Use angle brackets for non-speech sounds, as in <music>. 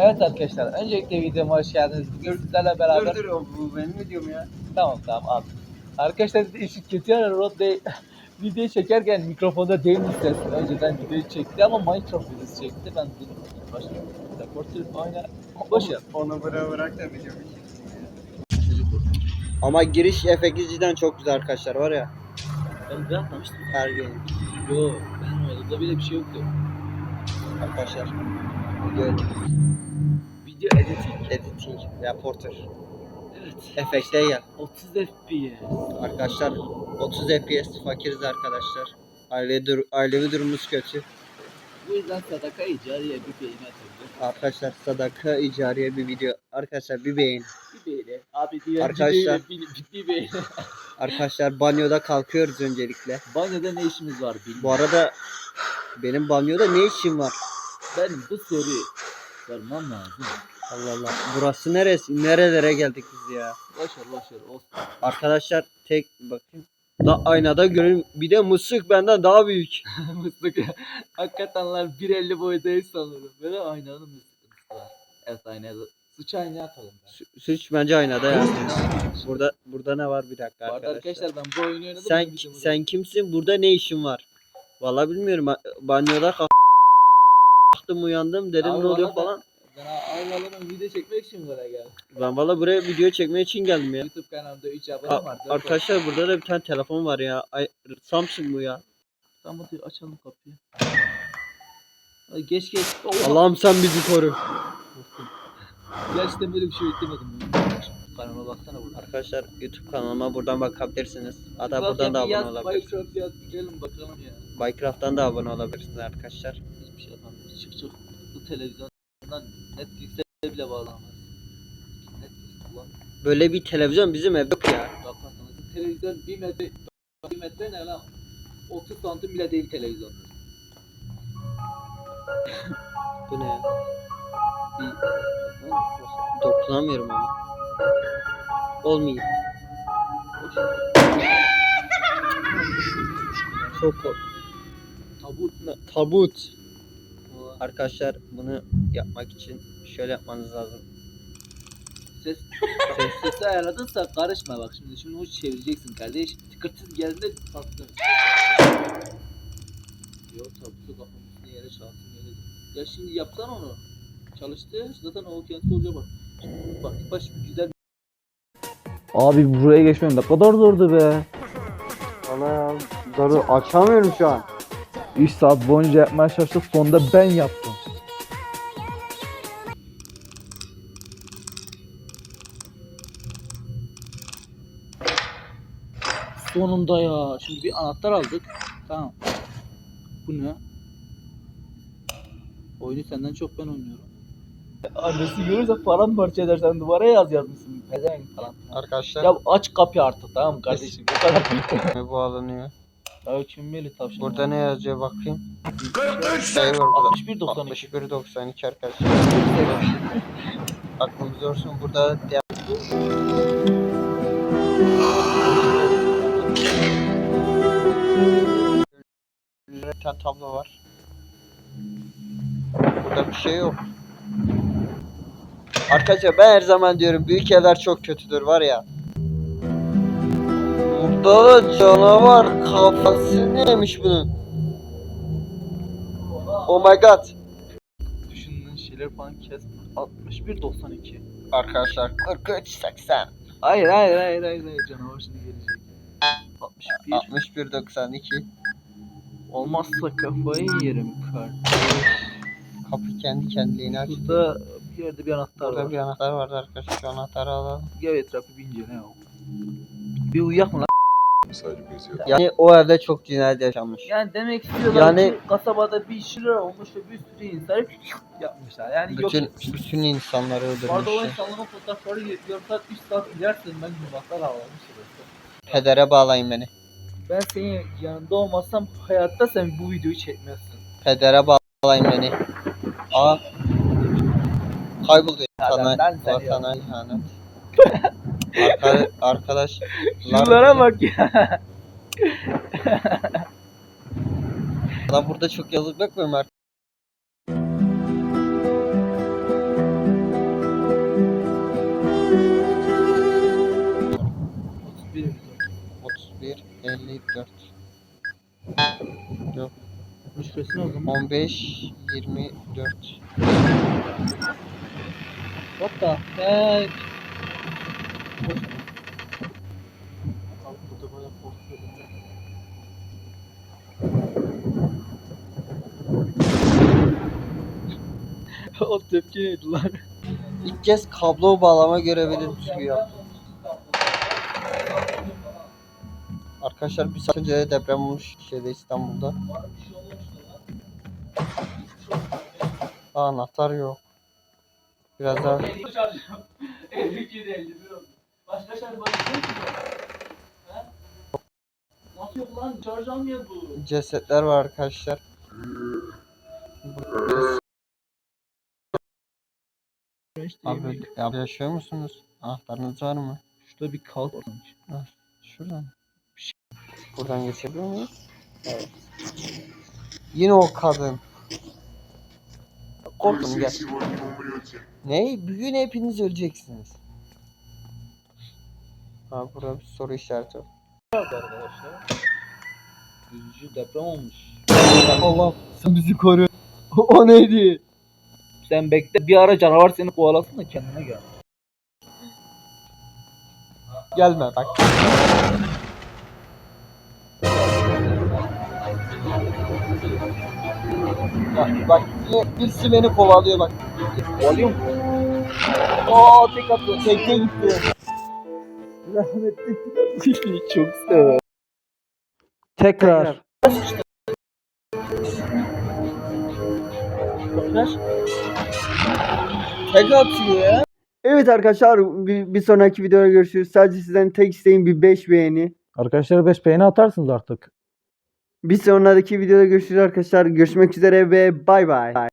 Evet arkadaşlar öncelikle videoma hoş geldiniz. Bugün sizlerle beraber... Dur dur o bu benim videom ya. Tamam tamam abi. Arkadaşlar işi kötü yani Rod Bey <laughs> video çekerken mikrofonda değil ses. Önceden videoyu çekti ama Minecraft videosu çekti. Ben dedim başka Reporter oyna. Boş ver. Onu bırak bırak da videomu çekeyim Ama giriş efekti cidden çok güzel arkadaşlar var ya. Ben bir atlamıştım. Her gün Yo benim odamda bile bir şey yoktu. Arkadaşlar. Video Video editing. editing, reporter. Evet. Efekte gel. 30 FPS. Arkadaşlar 30 FPS fakiriz arkadaşlar. Aile dur ailevi durumumuz kötü. Bu yüzden sadaka icariye bir beğeni atıldı. Arkadaşlar sadaka icariye bir video. Arkadaşlar bir beğen. Bir beğeni. Abi diğer Arkadaşlar- bir, bir, bir beğeni. <laughs> Arkadaşlar banyoda kalkıyoruz öncelikle. Banyoda ne işimiz var bilmiyorum. Bu arada benim banyoda ne işim var? Benim bu soruyu sormam lazım. Allah Allah. Burası neresi? Nerelere geldik biz ya? Boş ver boş ver olsun. Arkadaşlar tek bakayım. Da aynada görün. Bir de mısık benden daha büyük. <laughs> Mıstık. Hakikaten lan 1.50 boydayız sanırım. Böyle aynanın mıstıklısı var. Evet aynada. Suç aynaya atalım. Ben. Sü- Suç bence aynada ya. Burada burada ne var bir dakika arkadaşlar. arkadaşlar ben bu oyunu oynadım. Sen sen kimsin? Burada ne işin var? Vallahi bilmiyorum. Ba- Banyoda kalk- kalktım uyandım dedim Abi ne oluyor bana da- falan. Ben Ayvalı'nın video çekmek için buraya geldim. Ben valla buraya video çekmek için geldim ya. YouTube kanalımda 3 abone A- var. dört arkadaşlar burada da bir tane telefon var ya. Ay, Samsung bu ya. Tamam hadi açalım kapıyı. Ay geç geç. Oh, Allah'ım sen bizi koru. Gerçekten böyle bir şey beklemedim. Kanalıma baksana burada. Arkadaşlar YouTube kanalıma buradan bakabilirsiniz. Hatta buradan da abone olabilirsiniz. Minecraft yaz girelim bakalım ya. Minecraft'tan da abone olabilirsiniz arkadaşlar. Hiçbir şey yapamıyoruz. Televizyondan Netflix'e bile bağlanmaz. Netflix kullan. Böyle bir televizyon bizim evde yok ya. Bak bak nasıl televizyon 1 metre 1 metre ne lan? 30 santim bile değil televizyon. Bu ne ya? Bir Dokunamıyorum ama. Olmuyor. Çok kork- Tabut. Tabut. Arkadaşlar bunu yapmak için şöyle yapmanız lazım. Ses, <laughs> ses sesi ayarladınsa karışma bak şimdi şimdi uç çevireceksin kardeş. Tıkırtız geldiğinde patlar. Yok tabutu kafamızın yere çalsın yere. Ya şimdi yapsan onu. Çalıştı zaten o kendisi olacak bak. Bak ilk baş güzel Abi buraya geçmem ne kadar zordu be. Ana zoru açamıyorum şu an. 3 saat boyunca yapmaya çalıştık sonunda ben yaptım. Sonunda ya. Şimdi bir anahtar aldık. Tamam. Bu ne? Oyunu senden çok ben oynuyorum. Annesi görürse paramparça edersen duvara yaz yazmışsın. Pezevenk falan. Arkadaşlar Ya aç kapıyı artık tamam mı kardeşim? Bu kadar büyük. bağlanıyor. Ya çümmeli tavşan. Burada ne yazıyor bakayım. Şey var burada. 61 92. 61 92 arkadaşlar. Aklımız olsun burada diğer bir tane tablo var. Burada bir şey yok. Arkadaşlar ben her zaman diyorum büyük evler çok kötüdür var ya. Burada da canavar kafası neymiş bunun? Oh my god. Düşündüğün şeyler falan kes. 61 92. Arkadaşlar 43 80 Hayır hayır hayır hayır hayır canavar şimdi gelecek. 61 61 92 olmazsa kafayı yerim kardeş. Kapı kendi kendiliğine aç. Burada bir yerde bir anahtar Burada var. bir anahtar vardı arkadaşlar. Şu anahtarı alalım. Gel etrafı bir incele ya. Bir uyak mı lan? Yani o evde çok cinayet yaşanmış. Yani demek istiyorlar Yani- ki kasabada bir şeyler olmuş ve bir sürü insan yapmışlar. Yani Bütün yok etmişler. bütün insanları Bu arada o insanların fotoğrafları yarımsaat 3 saat ilersin ben havalamış orası. Pedere bağlayın beni. Ben senin yanında olmasam hayatta sen bu videoyu çekmezsin. Pedere bağlayın beni. Aa. Kayboldu. Vatana, benden sen vatana ihanet. Arka, arkadaş. Şunlara bak ya. Lan burada çok yazık bakmıyor mu Yok. Müşkresini o zaman. 15, 24. What the? <laughs> o tepki neydi lan? İlk kez kablo bağlama görevi düzgün yaptım. Arkadaşlar bir saat önce de deprem olmuş şeyde İstanbul'da. Aa, anahtar yok. Biraz daha 52 51 oldu. Başka şarkı başka yok mu? Nasıl yok lan? Şarj almıyor bu. cesetler var arkadaşlar. Abi, abi yaşıyor musunuz? Anahtarınız var mı? Şurada bir kalk sanki. Şuradan. Buradan geçebiliyor muyuz? Evet. Yine o kadın. Korktum gel. Ne? Bugün hepiniz öleceksiniz. Abi burada bir soru işareti var. arkadaşlar. Üzücü deprem olmuş. Allah sen bizi koru. o neydi? Sen bekle bir ara canavar seni kovalasın da kendine gel. Gelme bak. Bak, birisi beni kovalıyor bak. Kovalıyor mu? Aa tek atıyor. Tekne gitti. Rahmetli çok sever. Tekrar. Tek atıyor ya. Evet arkadaşlar bir, bir sonraki videoda görüşürüz. Sadece sizden tek isteğim bir 5 beğeni. Arkadaşlar 5 beğeni atarsınız artık. Bir sonraki videoda görüşürüz arkadaşlar. Görüşmek üzere ve bay bay.